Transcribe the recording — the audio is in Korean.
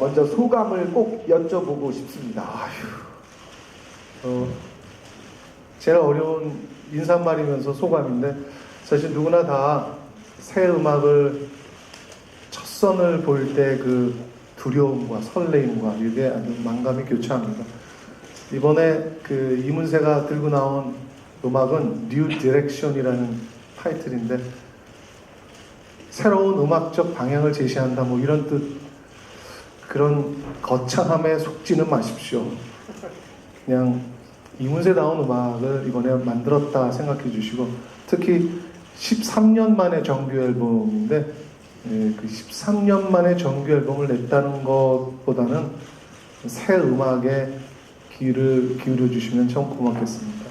어, 먼저 소감을 꼭 여쭤보고 싶습니다. 어, 제일 어려운 인사말이면서 소감인데 사실 누구나 다 새 음악을 첫 선을 볼 때 그 두려움과 설레임과 이게 아주 만감이 교차합니다. 이번에 그 이문세가 들고 나온 음악은 New Direction이라는 타이틀인데 새로운 음악적 방향을 제시한다 뭐 이런 뜻 그런 거창함에 속지는 마십시오. 그냥 이문세다운 음악을 이번에 만들었다 생각해 주시고 특히 13년 만에 정규 앨범인데 예, 그 13년 만에 정규 앨범을 냈다는 것보다는 새 음악에 귀를 기울여 주시면 참 고맙겠습니다.